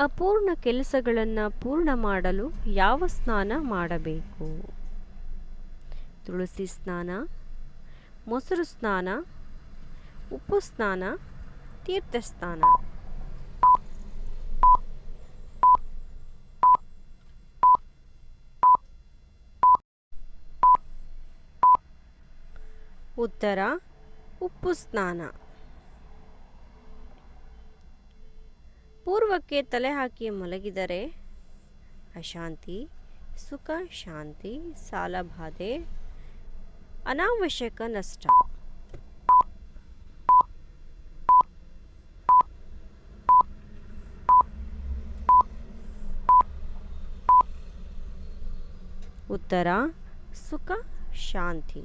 ಅಪೂರ್ಣ ಕೆಲಸಗಳನ್ನು ಪೂರ್ಣ ಮಾಡಲು ಯಾವ ಸ್ನಾನ ಮಾಡಬೇಕು? ತುಳಸಿ ಸ್ನಾನ, ಮೊಸರು ಸ್ನಾನ, ಉಪ್ಪು ಸ್ನಾನ, ತೀರ್ಥ ಸ್ನಾನ. ಉತ್ತರ, ಉಪ್ಪು ಸ್ನಾನ. ಪೂರ್ವಕ್ಕೆ ತಲೆ ಹಾಕಿ ಮಲಗಿದರೆ, ಅಶಾಂತಿ, ಸುಖ, ಶಾಂತಿ ಸಾಲಬಾಧೆ ಅನಾವಶ್ಯಕ ನಷ್ಟ. ಉತ್ತರ, ಸುಖ, ಶಾಂತಿ.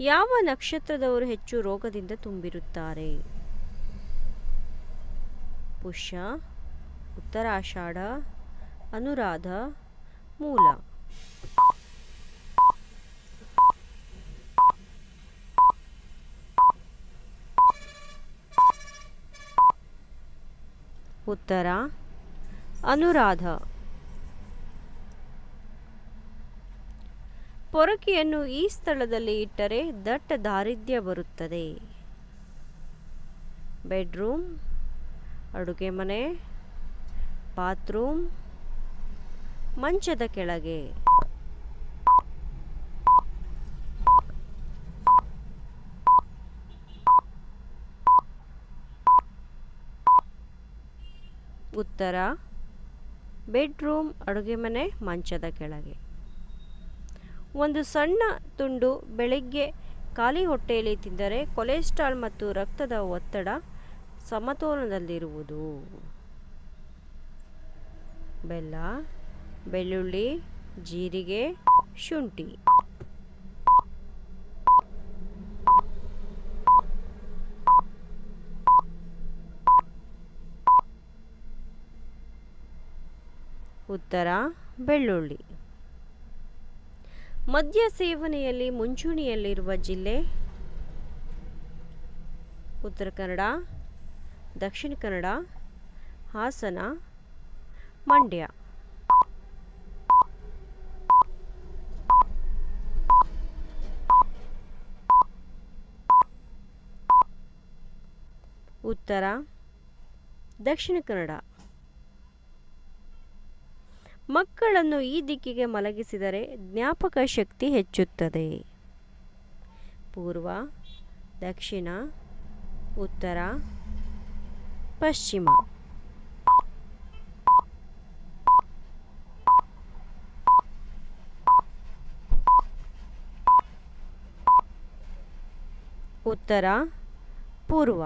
ಯಾವ ನಕ್ಷತ್ರದವರು ಹೆಚ್ಚು ರೋಗದಿಂದ ತುಂಬಿರುತ್ತಾರೆ? ಪುಷ್ಯ ಉತ್ತರಾಷಾಢ ಅನುರಾಧ ಮೂಲ. ಉತ್ತರ ಅನುರಾಧ. ಪೊರಕೆಯನ್ನು ಈ ಸ್ಥಳದಲ್ಲಿ ಇಟ್ಟರೆ ದಟ್ಟ ದಾರಿದ್ರ್ಯ ಬರುತ್ತದೆ. ಬೆಡ್ರೂಮ್ ಅಡುಗೆ ಮನೆ, ಬಾತ್ರೂಮ್, ಮಂಚದ ಕೆಳಗೆ. ಉತ್ತರ, ಬೆಡ್ರೂಮ್, ಅಡುಗೆ ಮನೆ, ಮಂಚದ ಕೆಳಗೆ. ಒಂದು ಸಣ್ಣ ತುಂಡು ಬೆಳಿಗ್ಗೆ ಖಾಲಿ ಹೊಟ್ಟೆಯಲ್ಲಿ ತಿಂದರೆ ಕೊಲೆಸ್ಟ್ರಾಲ್ ಮತ್ತು ರಕ್ತದ ಒತ್ತಡ ಸಮತೋಲನದಲ್ಲಿರುವುದು. ಬೆಲ್ಲ ಬೆಳ್ಳುಳ್ಳಿ ಜೀರಿಗೆ ಶುಂಠಿ. ಉತ್ತರ ಬೆಳ್ಳುಳ್ಳಿ. ಮದ್ಯ ಸೇವನೆಯಲ್ಲಿ ಮುಂಚೂಣಿಯಲ್ಲಿರುವ ಜಿಲ್ಲೆ ಉತ್ತರ ಕನ್ನಡ ದಕ್ಷಿಣ ಕನ್ನಡ, ಹಾಸನ, ಮಂಡ್ಯ. ಉತ್ತರ, ದಕ್ಷಿಣ ಕನ್ನಡ. ಮಕ್ಕಳನ್ನು ಈ ದಿಕ್ಕಿಗೆ ಮಲಗಿಸಿದರೆ ಜ್ಞಾಪಕ ಶಕ್ತಿ ಹೆಚ್ಚುತ್ತದೆ. ಪೂರ್ವ, ದಕ್ಷಿಣ, ಉತ್ತರ ಪಶ್ಚಿಮ ಉತ್ತರ ಪೂರ್ವ